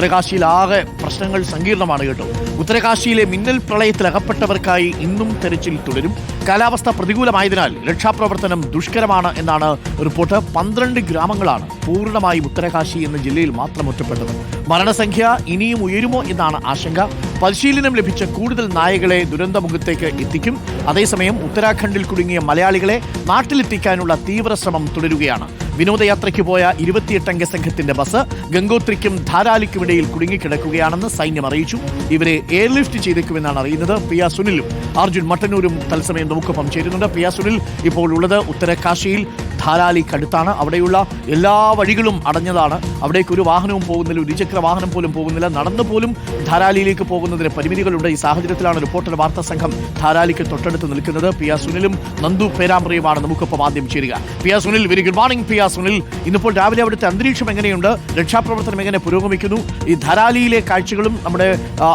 ഉത്തരകാശിയിൽ ആകെ പ്രശ്നങ്ങൾ സങ്കീർണമാണ് കേട്ടോ. ഉത്തരകാശിയിലെ മിന്നൽ പ്രളയത്തിൽ അകപ്പെട്ടവർക്കായി ഇന്നും തെരച്ചിൽ തുടരും. കാലാവസ്ഥ പ്രതികൂലമായതിനാൽ രക്ഷാപ്രവർത്തനം ദുഷ്കരമാണ് എന്നാണ് റിപ്പോർട്ട്. പന്ത്രണ്ട് ഗ്രാമങ്ങളാണ് പൂർണമായും ഉത്തരകാശി എന്ന ജില്ലയിൽ മാത്രം ഒറ്റപ്പെട്ടത്. മരണസംഖ്യ ഇനിയും ഉയരുമോ എന്നാണ് ആശങ്ക. പരിശീലനം ലഭിച്ച കൂടുതൽ നായകളെ ദുരന്തമുഖത്തേക്ക് എത്തിക്കും. അതേസമയം ഉത്തരാഖണ്ഡിൽ കുടുങ്ങിയ മലയാളികളെ നാട്ടിലെത്തിക്കാനുള്ള തീവ്ര ശ്രമം തുടരുകയാണ്. വിനോദയാത്രയ്ക്ക് പോയ ഇരുപത്തിയെട്ടംഗ സംഘത്തിന്റെ ബസ് ഗംഗോത്രിക്കും ധാരാലിക്കുമിടയിൽ കുടുങ്ങിക്കിടക്കുകയാണെന്ന് സൈന്യം അറിയിച്ചു. ഇവരെ എയർലിഫ്റ്റ് ചെയ്തേക്കുമെന്നാണ് അറിയുന്നത്. പ്രിയ സുനിലും അർജുൻ മട്ടന്നൂരും തത്സമയം നമുക്കൊപ്പം ചേരുന്നുണ്ട്. പ്രിയ സുനിൽ ഇപ്പോൾ ഉള്ളത് ഉത്തരകാശിയിൽ ധാരാലിക്കടുത്താണ് അവിടെയുള്ള എല്ലാ വഴികളും അടഞ്ഞതാണ്. അവിടേക്ക് ഒരു വാഹനവും പോകുന്നില്ല ഒരു ഇരുചക്ര വാഹനം പോലും പോകുന്നില്ല. നടന്നു പോലും ധാരാലിയിലേക്ക് പോകുന്നതിന് പരിമിതികളുണ്ട്. ഈ സാഹചര്യത്തിലാണ് റിപ്പോർട്ടർ വാർത്താ സംഘം ധാരാലിക്ക് തൊട്ടടുത്ത് നിൽക്കുന്നത്. പി ആർ സുനിലും നന്ദു പേരാമ്പ്രയുമാണ് നമുക്കൊപ്പം ആദ്യം ചേരുക. P R Sunil very good morning P R Sunil. ഇന്നിപ്പോൾ രാവിലെ അവിടുത്തെ അന്തരീക്ഷം എങ്ങനെയുണ്ട്? രക്ഷാപ്രവർത്തനം എങ്ങനെ പുരോഗമിക്കുന്നു? ഈ ധാരാലിയിലെ കാഴ്ചകളും നമ്മുടെ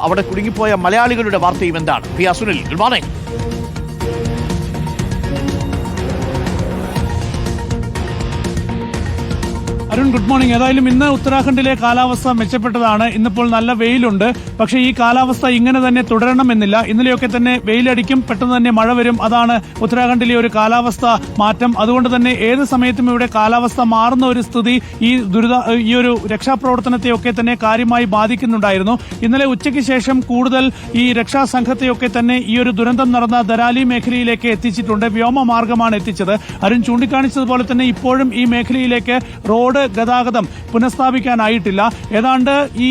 അവിടെ കുടുങ്ങിപ്പോയ മലയാളികളുടെ വാർത്തയും എന്താണ്? P R Sunil good morning Arun good morning. ഏതായാലും ഇന്ന് ഉത്തരാഖണ്ഡിലെ കാലാവസ്ഥ മെച്ചപ്പെട്ടതാണ്. ഇന്നിപ്പോൾ നല്ല വെയിലുണ്ട്. പക്ഷേ ഈ കാലാവസ്ഥ ഇങ്ങനെ തന്നെ തുടരണമെന്നില്ല. ഇന്നലെയൊക്കെ തന്നെ വെയിലടിക്കും പെട്ടെന്ന് തന്നെ മഴ വരും. അതാണ് ഉത്തരാഖണ്ഡിലെ ഒരു കാലാവസ്ഥ മാറ്റം. അതുകൊണ്ട് തന്നെ ഏത് സമയത്തും ഇവിടെ കാലാവസ്ഥ മാറുന്ന ഒരു സ്ഥിതി ഈ ദുരിത ഈ ഒരു രക്ഷാപ്രവർത്തനത്തെയൊക്കെ തന്നെ കാര്യമായി ബാധിക്കുന്നുണ്ടായിരുന്നു. ഇന്നലെ ഉച്ചയ്ക്ക് ശേഷം കൂടുതൽ ഈ രക്ഷാസംഘത്തെയൊക്കെ തന്നെ ഈ ഒരു ദുരന്തം നടന്ന ദരാലി മേഖലയിലേക്ക് എത്തിച്ചിട്ടുണ്ട്. വ്യോമമാർഗമാണ് എത്തിച്ചത്. അരുൺ ചൂണ്ടിക്കാണിച്ചതുപോലെ തന്നെ ഇപ്പോഴും ഈ മേഖലയിലേക്ക് റോഡ് ഗതാഗതം പുനഃസ്ഥാപിക്കാനായിട്ടില്ല. ഏതാണ്ട് ഈ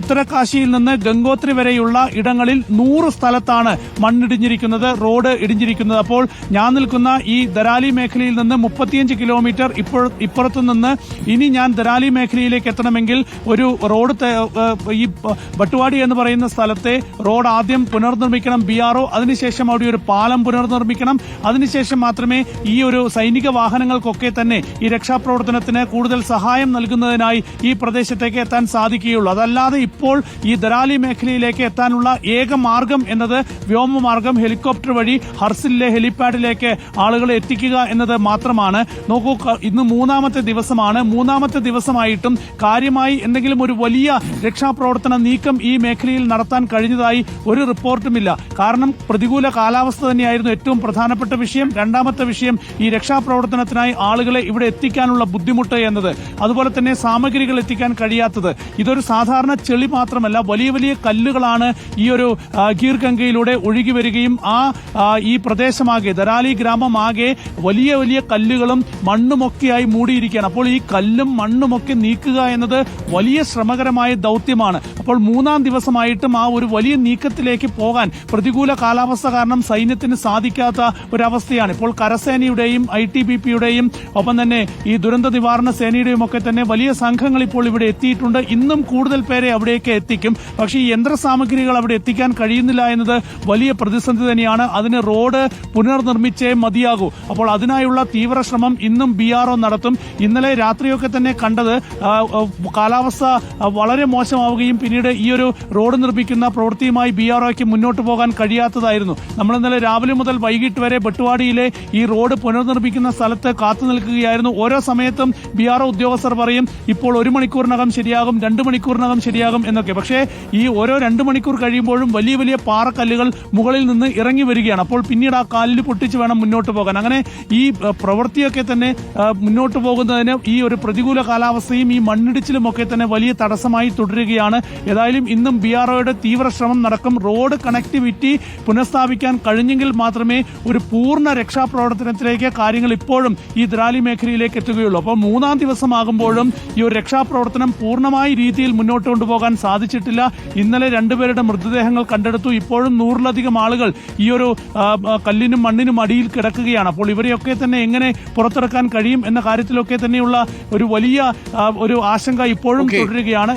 ഉത്തരകാശിയിൽ നിന്ന് ഗംഗോത്രി വരെയുള്ള ഇടങ്ങളിൽ നൂറ് സ്ഥലത്താണ് മണ്ണിടിഞ്ഞിരിക്കുന്നത് റോഡ് ഇടിഞ്ഞിരിക്കുന്നത്. അപ്പോൾ ഞാൻ നിൽക്കുന്ന ഈ ദരാലി മേഖലയിൽ നിന്ന് മുപ്പത്തിയഞ്ച് കിലോമീറ്റർ ഇപ്പോൾ ഇപ്പുറത്തു നിന്ന് ഇനി ഞാൻ ദരാലി മേഖലയിലേക്ക് എത്തണമെങ്കിൽ ഒരു റോഡ് ഈ ബട്ടുവാടി എന്ന് പറയുന്ന സ്ഥലത്തെ റോഡ് ആദ്യം പുനർനിർമ്മിക്കണം ബി ആർ ഒ അതിനുശേഷം അവിടെ ഒരു പാലം പുനർനിർമ്മിക്കണം. അതിനുശേഷം മാത്രമേ ഈ ഒരു സൈനിക വാഹനങ്ങൾക്കൊക്കെ തന്നെ ഈ രക്ഷാപ്രവർത്തനത്തിന് കൂടുതൽ സഹായം നൽകുന്നതിനായി ഈ പ്രദേശത്തേക്ക് എത്താൻ സാധിക്കുകയുള്ളൂ. അതല്ലാതെ ഇപ്പോൾ ഈ ദരാലി മേഖലയിലേക്ക് എത്താനുള്ള ഏക മാർഗം എന്നത് വ്യോമമാർഗം ഹെലികോപ്റ്റർ വഴി ഹർസിലെ ഹെലിപാഡിലേക്ക് ആളുകളെ എത്തിക്കുക എന്നത് മാത്രമാണ്. നോക്കൂ ഇന്ന് മൂന്നാമത്തെ ദിവസമാണ്. മൂന്നാമത്തെ ദിവസമായിട്ടും കാര്യമായി എന്തെങ്കിലും ഒരു വലിയ രക്ഷാപ്രവർത്തന നീക്കം ഈ മേഖലയിൽ നടത്താൻ കഴിഞ്ഞതായി ഒരു റിപ്പോർട്ടുമില്ല. കാരണം പ്രതികൂല കാലാവസ്ഥ തന്നെയായിരുന്നു ഏറ്റവും പ്രധാനപ്പെട്ട വിഷയം. രണ്ടാമത്തെ വിഷയം ഈ രക്ഷാപ്രവർത്തനത്തിനായി ആളുകളെ ഇവിടെ എത്തിക്കാനുള്ള ബുദ്ധിമുട്ട് എന്നത്. അതുപോലെ തന്നെ സാമഗ്രികൾ എത്തിക്കാൻ കഴിയാത്തത്. ഇതൊരു സാധാരണ ചെളി മാത്രമല്ല വലിയ വലിയ കല്ലുകളാണ് ഈ ഒരു ഗീർഗംഗയിലൂടെ ഒഴുകി വരികയും ആ, ഈ പ്രദേശമാകെ ദരാലി ഗ്രാമമാകെ വലിയ വലിയ കല്ലുകളും മണ്ണുമൊക്കെയായി മൂടിയിരിക്കുകയാണ്. അപ്പോൾ ഈ കല്ലും മണ്ണുമൊക്കെ നീക്കുക എന്നത് വലിയ ശ്രമകരമായ ദൗത്യമാണ്. അപ്പോൾ മൂന്നാം ദിവസമായിട്ടും ആ ഒരു വലിയ നീക്കത്തിലേക്ക് പോകാൻ പ്രതികൂല കാലാവസ്ഥ കാരണം സൈന്യത്തിന് സാധിക്കാത്ത ഒരവസ്ഥയാണ്. ഇപ്പോൾ കരസേനയുടെയും ഐ ടി ബി പിയുടെയും ഒപ്പം തന്നെ ഈ ദുരന്ത നിവാരണ സേനയുടെയും ഒക്കെ തന്നെ വലിയ സംഘങ്ങൾ ഇപ്പോൾ ഇവിടെ എത്തിയിട്ടുണ്ട്. ഇന്നും കൂടുതൽ പേരെ അവിടേക്ക് എത്തിക്കും. പക്ഷേ ഈ യന്ത്ര സാമഗ്രികൾ അവിടെ എത്തിക്കാൻ കഴിയുന്നില്ല എന്നത് വലിയ പ്രതിസന്ധി തന്നെയാണ്. അതിന് റോഡ് പുനർനിർമ്മിച്ചേ മതിയാകൂ. അപ്പോൾ അതിനായുള്ള തീവ്രശ്രമം ഇന്നും ബി ആർ ഒ നടത്തും. ഇന്നലെ രാത്രിയൊക്കെ തന്നെ കണ്ടത് കാലാവസ്ഥ വളരെ മോശമാവുകയും പിന്നീട് ഈ ഒരു റോഡ് നിർമ്മിക്കുന്ന പ്രവൃത്തിയുമായി ബി ആർ ഒക്ക് മുന്നോട്ട് പോകാൻ കഴിയാത്തതായിരുന്നു. നമ്മൾ ഇന്നലെ രാവിലെ മുതൽ വൈകിട്ട് വരെ ബട്ടുവാടിയിലെ ഈ റോഡ് പുനർനിർമ്മിക്കുന്ന സ്ഥലത്ത് കാത്തു നിൽക്കുകയായിരുന്നു. ഓരോ സമയത്തും ബി ആർ ഒ ഉദ്യോഗസ്ഥർ പറയും ഇപ്പോൾ ഒരു മണിക്കൂറിനകം ശരിയാകും രണ്ട് മണിക്കൂറിനകം ശരിയാകും എന്നൊക്കെ. പക്ഷേ ഈ ഓരോ രണ്ട് മണിക്കൂർ കഴിയുമ്പോഴും വലിയ വലിയ പാറക്കല്ലുകൾ മുകളിൽ നിന്ന് ഇറങ്ങി വരികയാണ്. അപ്പോൾ പിന്നീട് ആ കാലിൽ പൊട്ടിച്ച് വേണം മുന്നോട്ട് പോകാൻ. അങ്ങനെ ഈ പ്രവൃത്തിയൊക്കെ തന്നെ മുന്നോട്ട് പോകുന്നതിന് ഈ ഒരു പ്രതികൂല കാലാവസ്ഥയും ഈ മണ്ണിടിച്ചിലും ഒക്കെ തന്നെ വലിയ തടസ്സമായി തുടരുകയാണ്. ഏതായാലും ഇന്നും ബി ആർ ഒയുടെ തീവ്ര ശ്രമം നടക്കും. റോഡ് കണക്ടിവിറ്റി പുനഃസ്ഥാപിക്കാൻ കഴിഞ്ഞെങ്കിൽ മാത്രമേ ഒരു പൂർണ രക്ഷാപ്രവർത്തനത്തിലേക്ക് കാര്യങ്ങൾ ഇപ്പോഴും ഈ ദ്രാലി മേഖലയിലേക്ക് എത്തുകയുള്ളൂ. അപ്പോൾ മൂന്നാം ദിവസമാകുമ്പോഴും ഈ ഒരു രക്ഷാപ്രവർത്തനം പൂർണമായ രീതിയിൽ മുന്നോട്ട് കൊണ്ടുപോകാൻ സാധിച്ചിട്ടില്ല. ഇന്നലെ രണ്ടുപേരുടെ മൃതദേഹങ്ങൾ കണ്ടെടുത്തു. ഇപ്പോഴും നൂറിലധികം ആളുകൾ ഈ ഒരു കല്ലിനും മണ്ണിനും അടിയിൽ കിടക്കുകയാണ്. അപ്പോൾ ഇവരെയൊക്കെ തന്നെ എങ്ങനെ പുറത്തിറക്കാൻ കഴിയും എന്ന കാര്യത്തിലൊക്കെ തന്നെയുള്ള ഒരു വലിയ ഒരു ആശങ്ക ഇപ്പോഴും. തുടരുകയാണ്.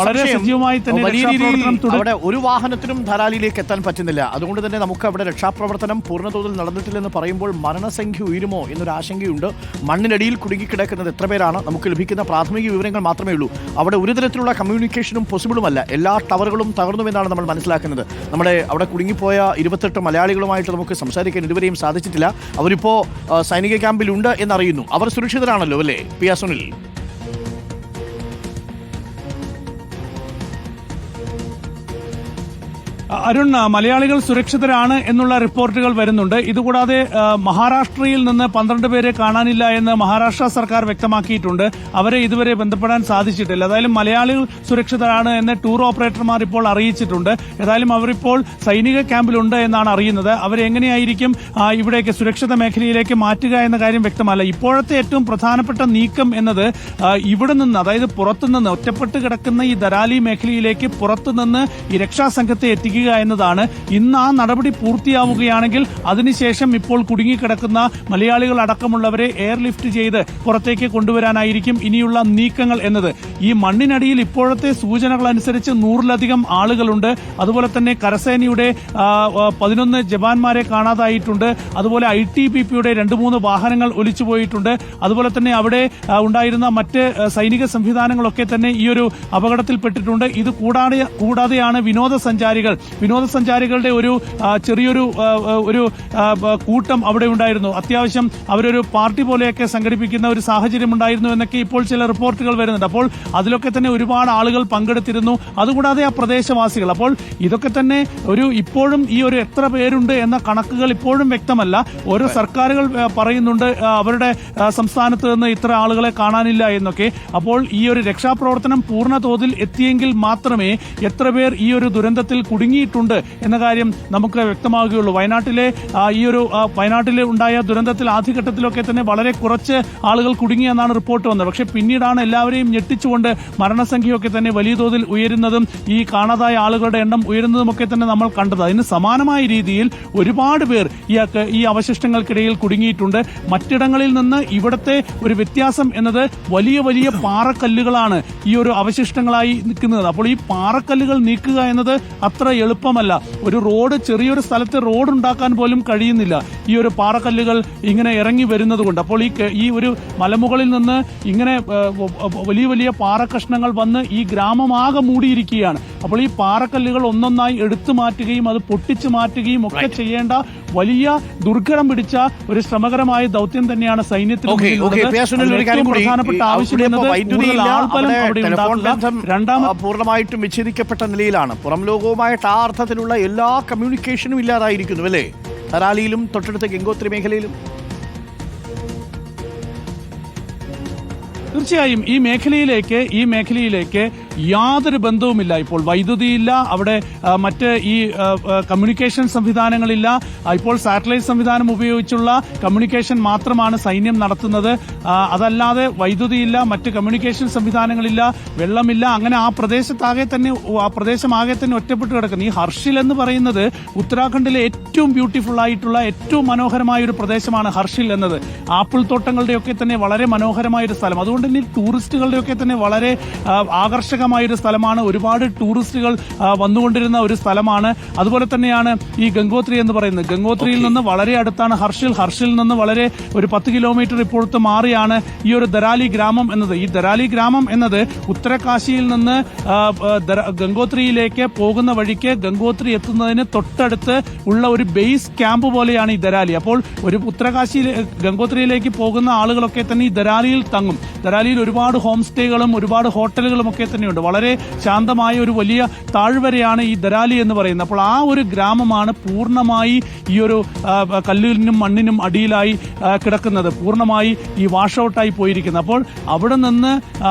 വളരെ സജീവമായി തന്നെ ഒരു വാഹനത്തിനും ധാരാളിയിലേക്ക് എത്താൻ പറ്റുന്നില്ല. അതുകൊണ്ട് തന്നെ നമുക്ക് അവിടെ രക്ഷാപ്രവർത്തനം പൂർണതോതിൽ നടന്നിട്ടില്ലെന്ന് പറയുമ്പോൾ മരണസംഖ്യ ഉയരുമോ എന്നൊരു ആശങ്കയുണ്ട്. മണ്ണിനടിയിൽ കുടുങ്ങിക്കിടക്കുന്നത് എത്ര പേരാണ് നമുക്ക് ലഭിക്കുന്ന പ്രാഥമിക വിവരങ്ങൾ മാത്രമേ ഉള്ളൂ. അവിടെ ഒരു തരത്തിലുള്ള കമ്മ്യൂണിക്കേഷനും പോസിബിളുമല്ല എല്ലാ ടവറുകളും തകർന്നുവെന്നാണ് നമ്മൾ മനസ്സിലാക്കുന്നത്. നമ്മുടെ അവിടെ കുടുങ്ങിപ്പോയ ഇരുപത്തെട്ട് മലയാളികളുമായിട്ട് നമുക്ക് സംസാരിക്കാൻ ഇതുവരെയും സാധിച്ചിട്ടില്ല. അവരിപ്പോൾ സൈനിക ക്യാമ്പിലുണ്ട് എന്നറിയുന്നു. അവർ സുരക്ഷിതരാണല്ലോ അല്ലേ? പി ആർ അരുൺ മലയാളികൾ സുരക്ഷിതരാണ് എന്നുള്ള റിപ്പോർട്ടുകൾ വരുന്നുണ്ട്. ഇതുകൂടാതെ മഹാരാഷ്ട്രയിൽ നിന്ന് പന്ത്രണ്ട് പേരെ കാണാനില്ല എന്ന് മഹാരാഷ്ട്ര സർക്കാർ വ്യക്തമാക്കിയിട്ടുണ്ട്. അവരെ ഇതുവരെ ബന്ധപ്പെടാൻ സാധിച്ചിട്ടില്ല. ഏതായാലും മലയാളികൾ സുരക്ഷിതരാണ് എന്ന് ടൂർ ഓപ്പറേറ്റർമാർ ഇപ്പോൾ അറിയിച്ചിട്ടുണ്ട്. ഏതായാലും അവരിപ്പോൾ സൈനിക ക്യാമ്പിലുണ്ട് എന്നാണ് അറിയുന്നത്. അവരെങ്ങനെയായിരിക്കും ഇവിടേക്ക് സുരക്ഷിത മേഖലയിലേക്ക് മാറ്റുക എന്ന കാര്യം വ്യക്തമല്ല. ഇപ്പോഴത്തെ ഏറ്റവും പ്രധാനപ്പെട്ട നീക്കം എന്നത് ഇവിടെ നിന്ന് അതായത് പുറത്തുനിന്ന് ഒറ്റപ്പെട്ട് കിടക്കുന്ന ഈ ദരാലി മേഖലയിലേക്ക് പുറത്തുനിന്ന് ഈ രക്ഷാസംഘത്തെ എത്തിക്കുക എന്നതാണ്. ഇന്ന് ആ നടപടി പൂർത്തിയാവുകയാണെങ്കിൽ അതിനുശേഷം ഇപ്പോൾ കുടുങ്ങിക്കിടക്കുന്ന മലയാളികൾ അടക്കമുള്ളവരെ എയർലിഫ്റ്റ് ചെയ്ത് പുറത്തേക്ക് കൊണ്ടുവരാനായിരിക്കും ഇനിയുള്ള നീക്കങ്ങൾ എന്നത്. ഈ മണ്ണിനടിയിൽ ഇപ്പോഴത്തെ സൂചനകൾ അനുസരിച്ച് നൂറിലധികം ആളുകളുണ്ട്. അതുപോലെ തന്നെ കരസേനയുടെ പതിനൊന്ന് ജവാന്മാരെ കാണാതായിട്ടുണ്ട്. അതുപോലെ ഐ ടി ബി പിയുടെ രണ്ട് മൂന്ന് വാഹനങ്ങൾ ഒലിച്ചുപോയിട്ടുണ്ട്. അതുപോലെ തന്നെ അവിടെ ഉണ്ടായിരുന്ന മറ്റ് സൈനിക സംവിധാനങ്ങളൊക്കെ തന്നെ ഈ ഒരു അപകടത്തിൽപ്പെട്ടിട്ടുണ്ട്. ഇത് കൂടാതെ കൂടാതെയാണ് വിനോദസഞ്ചാരികൾ വിനോദസഞ്ചാരികളുടെ ഒരു ചെറിയൊരു ഒരു കൂട്ടം അവിടെ ഉണ്ടായിരുന്നു. അത്യാവശ്യം അവരൊരു പാർട്ടി പോലെയൊക്കെ സംഘടിപ്പിക്കുന്ന ഒരു സാഹചര്യം ഉണ്ടായിരുന്നു എന്നൊക്കെ ഇപ്പോൾ ചില റിപ്പോർട്ടുകൾ വരുന്നുണ്ട്. അപ്പോൾ അതിലൊക്കെ തന്നെ ഒരുപാട് ആളുകൾ പങ്കെടുത്തിരുന്നു. അതുകൂടാതെ ആ പ്രദേശവാസികൾ. അപ്പോൾ ഇതൊക്കെ തന്നെ ഒരു ഇപ്പോഴും ഈ ഒരു എത്ര പേരുണ്ട് എന്ന കണക്കുകൾ ഇപ്പോഴും വ്യക്തമല്ല. ഓരോ സർക്കാരുകൾ പറയുന്നുണ്ട് അവരുടെ സംസ്ഥാനത്ത് നിന്ന് ഇത്ര ആളുകളെ കാണാനില്ല എന്നൊക്കെ. അപ്പോൾ ഈ ഒരു രക്ഷാപ്രവർത്തനം പൂർണ തോതിൽ എത്തിയെങ്കിൽ മാത്രമേ എത്ര പേർ ഈ ഒരു ദുരന്തത്തിൽ കുടുങ്ങിയിട്ടുണ്ട് എന്ന കാര്യം നമുക്ക് വ്യക്തമാകുകയുള്ളൂ. വയനാട്ടിലെ ഈ ഒരു വയനാട്ടിലെ ഉണ്ടായ ദുരന്തത്തിൽ ആദ്യഘട്ടത്തിലൊക്കെ തന്നെ വളരെ കുറച്ച് ആളുകൾ കുടുങ്ങിയെന്നാണ് റിപ്പോർട്ട് വന്നത്. പക്ഷേ പിന്നീടാണ് എല്ലാവരെയും ഞെട്ടിച്ചുകൊണ്ട് മരണസംഖ്യയൊക്കെ തന്നെ വലിയ തോതിൽ ഉയരുന്നതും ഈ കാണാതായ ആളുകളുടെ എണ്ണം ഉയരുന്നതുമൊക്കെ തന്നെ നമ്മൾ കണ്ടത്. അതിന് സമാനമായ രീതിയിൽ ഒരുപാട് പേർ ഈ അവശിഷ്ടങ്ങൾക്കിടയിൽ കുടുങ്ങിയിട്ടുണ്ട്. മറ്റിടങ്ങളിൽ നിന്ന് ഇവിടത്തെ ഒരു വ്യത്യാസം എന്നത് വലിയ വലിയ പാറക്കല്ലുകളാണ് ഈ ഒരു അവശിഷ്ടങ്ങളായി നിൽക്കുന്നത്. അപ്പോൾ ഈ പാറക്കല്ലുകൾ നീക്കുക എന്നത് അത്ര എളുപ്പമല്ല. ഒരു റോഡ് ചെറിയൊരു സ്ഥലത്ത് റോഡ് ഉണ്ടാക്കാൻ പോലും കഴിയുന്നില്ല. ഈ ഒരു പാറക്കല്ലുകൾ ഇങ്ങനെ ഇറങ്ങി വരുന്നത് കൊണ്ട് അപ്പോൾ ഈ ഈ ഒരു മലമുകളിൽ നിന്ന് ഇങ്ങനെ വലിയ വലിയ പാറക്കഷ്ണങ്ങൾ വന്ന് ഈ ഗ്രാമമാകെ മൂടിയിരിക്കുകയാണ്. അപ്പോൾ ഈ പാറക്കല്ലുകൾ ഒന്നൊന്നായി എടുത്തു മാറ്റുകയും അത് പൊട്ടിച്ചു മാറ്റുകയും ഒക്കെ ചെയ്യേണ്ട വലിയ ദുർഘടം പിടിച്ച ഒരു ശ്രമകരമായ ദൗത്യം തന്നെയാണ് സൈന്യത്തിന് രണ്ടാമത് പൂർണമായിട്ടും വിച്ഛേദിക്കപ്പെട്ട നിലയിലാണ്. പുറം ലോകവുമായിട്ട് ആ അർത്ഥത്തിലുള്ള എല്ലാ കമ്മ്യൂണിക്കേഷനും ഇല്ലാതായിരിക്കുന്നു അല്ലേ? തരാലിയിലും തൊട്ടടുത്ത ഗംഗോത്രി മേഖലയിലും. തീർച്ചയായും ഈ മേഖലയിലേക്ക് ഈ മേഖലയിലേക്ക് യാതൊരു ബന്ധവുമില്ല ഇപ്പോൾ. വൈദ്യുതിയില്ല അവിടെ മറ്റ് ഈ കമ്മ്യൂണിക്കേഷൻ സംവിധാനങ്ങളില്ല. ഇപ്പോൾ സാറ്റലൈറ്റ് സംവിധാനം ഉപയോഗിച്ചുള്ള കമ്മ്യൂണിക്കേഷൻ മാത്രമാണ് സൈന്യം നടത്തുന്നത്. അതല്ലാതെ വൈദ്യുതിയില്ല മറ്റ് കമ്മ്യൂണിക്കേഷൻ സംവിധാനങ്ങളില്ല വെള്ളമില്ല. അങ്ങനെ ആ പ്രദേശത്താകെ തന്നെ ആ പ്രദേശമാകെ തന്നെ ഒറ്റപ്പെട്ട് കിടക്കുന്നു. ഈ ഹർഷിൽ എന്ന് പറയുന്നത് ഉത്തരാഖണ്ഡിലെ ഏറ്റവും ബ്യൂട്ടിഫുൾ ആയിട്ടുള്ള ഏറ്റവും മനോഹരമായ ഒരു പ്രദേശമാണ് ഹർഷിൽ എന്നത്. ആപ്പിൾ തോട്ടങ്ങളുടെയൊക്കെ തന്നെ വളരെ മനോഹരമായ ഒരു സ്ഥലം. അതുകൊണ്ട് തന്നെ ടൂറിസ്റ്റുകളുടെയൊക്കെ തന്നെ വളരെ ആ, ആകർഷകമായ ഒരു സ്ഥലമാണ്. ഒരുപാട് ടൂറിസ്റ്റുകൾ വന്നുകൊണ്ടിരുന്ന ഒരു സ്ഥലമാണ്. അതുപോലെ തന്നെയാണ് ഈ ഗംഗോത്രി എന്ന് പറയുന്നത്. ഗംഗോത്രിയിൽ നിന്ന് വളരെ അടുത്താണ് ഹർഷിൽ. ഹർഷിൽ നിന്ന് വളരെ ഒരു പത്ത് കിലോമീറ്റർ ഇപ്പോഴത്തെ മാറിയാണ് ഈ ഒരു ദരാലി ഗ്രാമം എന്നത്. ഈ ദരാലി ഗ്രാമം എന്നത് ഉത്തരകാശിയിൽ നിന്ന് ഗംഗോത്രിയിലേക്ക് പോകുന്ന വഴിക്ക് ഗംഗോത്രി എത്തുന്നതിന് തൊട്ടടുത്ത് ഉള്ള ഒരു ബേസ് ക്യാമ്പ് പോലെയാണ് ഈ ദരാലി. അപ്പോൾ ഒരു ഉത്തരകാശി ഗംഗോത്രിയിലേക്ക് പോകുന്ന ആളുകളൊക്കെ തന്നെ ഈ ദരാലിയിൽ തങ്ങും. ദരാലിയിൽ ഒരുപാട് ഹോം സ്റ്റേകളും ഒരുപാട് ഹോട്ടലുകളും ഒക്കെ തന്നെയുണ്ട്. വളരെ ശാന്തമായ ഒരു വലിയ താഴ്വരയാണ് ഈ ദരാലി എന്ന് പറയുന്നത്. അപ്പോൾ ആ ഒരു ഗ്രാമമാണ് പൂർണമായി ഈ ഒരു കല്ലിനും മണ്ണിനും അടിയിലായി കിടക്കുന്നത്. പൂർണമായി ഈ വാഷ് ഔട്ടായി പോയിരിക്കുന്നത്. അപ്പോൾ അവിടെ നിന്ന് ആ,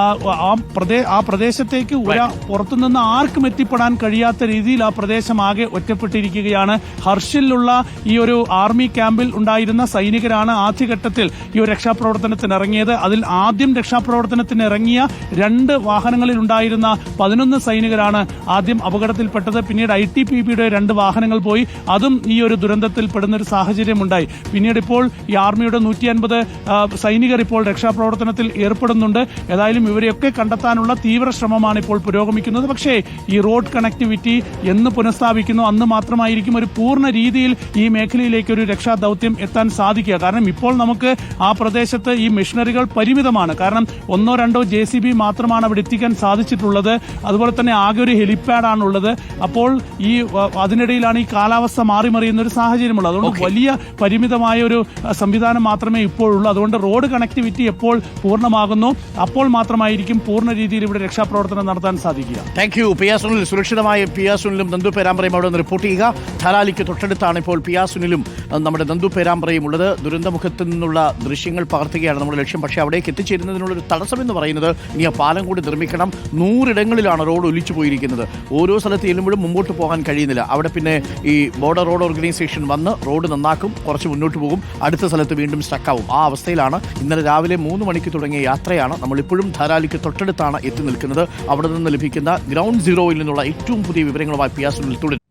ആ പ്രദേ ആ പ്രദേശത്തേക്ക് ഒരാ പുറത്തുനിന്ന് ആർക്കും എത്തിപ്പെടാൻ കഴിയാത്ത രീതിയിൽ ആ പ്രദേശം ആകെ ഒറ്റപ്പെട്ടിരിക്കുകയാണ്. ഹർഷിലുള്ള ഈ ഒരു ആർമി ക്യാമ്പിൽ ഉണ്ടായിരുന്ന സൈനികരാണ് ആദ്യഘട്ടത്തിൽ ഈ ഒരു രക്ഷാപ്രവർത്തനത്തിന് ഇറങ്ങിയത് അതിൽ ആദ്യം രക്ഷാപ്രവർത്തനത്തിന് ഇറങ്ങിയ രണ്ട് വാഹനങ്ങളിൽ ഉണ്ടായിരുന്ന പതിനൊന്ന് സൈനികരാണ് ആദ്യം അപകടത്തിൽപ്പെട്ടത്. പിന്നീട് ഐ ടി പി പിയുടെ രണ്ട് വാഹനങ്ങൾ പോയി. അതും ഈ ഒരു ദുരന്തത്തിൽ പെടുന്ന ഒരു സാഹചര്യം ഉണ്ടായി പിന്നീട് ഇപ്പോൾ ഈ ആർമിയുടെ നൂറ്റി അൻപത് സൈനികർ ഇപ്പോൾ രക്ഷാപ്രവർത്തനത്തിൽ ഏർപ്പെടുന്നുണ്ട്. ഏതായാലും ഇവരെയൊക്കെ കണ്ടെത്താനുള്ള തീവ്ര ശ്രമമാണ് ഇപ്പോൾ പുരോഗമിക്കുന്നത്. പക്ഷേ ഈ റോഡ് കണക്ടിവിറ്റി എന്ന് പുനഃസ്ഥാപിക്കുന്നു അന്ന് മാത്രമായിരിക്കും ഒരു പൂർണ രീതിയിൽ ഈ മേഖലയിലേക്ക് ഒരു രക്ഷാ ദൗത്യം എത്താൻ സാധിക്കുക. കാരണം ഇപ്പോൾ നമുക്ക് ആ പ്രദേശത്ത് ഈ മെഷീനറികൾ പരിമിതമാണ്. കാരണം ഒന്നോ രണ്ടോ ജെ മാത്രമാണ് അവിടെ എത്തിക്കാൻ സാധിച്ചിട്ടുള്ളത് അതുപോലെ തന്നെ ആകെ ഒരു ഹെലിപ്പാഡാണ് ഉള്ളത് അപ്പോൾ ഈ അതിനിടയിലാണ് ഈ കാലാവസ്ഥ മാറി മറിയുന്ന ഒരു സാഹചര്യമുള്ളത്. അതുകൊണ്ട് വലിയ പരിമിതമായ ഒരു സംവിധാനം മാത്രമേ ഇപ്പോഴുള്ളൂ. അതുകൊണ്ട് റോഡ് കണക്ടിവിറ്റി എപ്പോൾ പൂർണമാകുന്നു അപ്പോൾ മാത്രമായിരിക്കും പൂർണ രീതിയിൽ ഇവിടെ രക്ഷാപ്രവർത്തനം നടത്താൻ സാധിക്കുക. Thank you P A Sunil സുരക്ഷിതമായ പി ആ സുനിലും നന്ദു പേരാമ്പ്രയും അവിടെ നിന്ന് റിപ്പോർട്ട് ചെയ്യുക. ധരാലിക്ക് തൊട്ടടുത്താണ് ഇപ്പോൾ പി ആ സുനിലും നമ്മുടെ നന്ദു പേരാമ്പ്രയും ഉള്ളത്. ദുരന്തമുഖത്ത് നിന്നുള്ള ദൃശ്യങ്ങൾ പകർത്തുകയാണ് നമ്മുടെ ലക്ഷ്യം. പക്ഷേ അവിടേക്ക് എത്തിച്ചേരുന്നതിനുള്ള ഒരു തടസ്സം എന്ന് പറയുന്നത് ഇനി ആ പാലം കൂടി നിർമ്മിക്കണം. നൂറിടങ്ങളിലാണ് റോഡ് ഒലിച്ചു പോയിരിക്കുന്നത്. ഓരോ സ്ഥലത്ത് ചെല്ലുമ്പോഴും മുമ്പോട്ട് പോകാൻ കഴിയുന്നില്ല. അവിടെ പിന്നെ ഈ ബോർഡർ റോഡ് ഓർഗനൈസേഷൻ വന്ന് റോഡ് നന്നാക്കും കുറച്ച് മുന്നോട്ട് പോകും അടുത്ത സ്ഥലത്ത് വീണ്ടും സ്റ്റക്കാവും ആ അവസ്ഥയിലാണ് ഇന്നലെ രാവിലെ മൂന്ന് മണിക്ക് തുടങ്ങിയ യാത്രയാണ് നമ്മളിപ്പോഴും ധാരാലിക്ക് തൊട്ടടുത്താണ് എത്തി നിൽക്കുന്നത്. അവിടെ നിന്ന് ലഭിക്കുന്ന ഗ്രൗണ്ട് സീറോയിൽ നിന്നുള്ള ഏറ്റവും പുതിയ വിവരങ്ങളുമായി പിയാസുനിൽ തുടരും.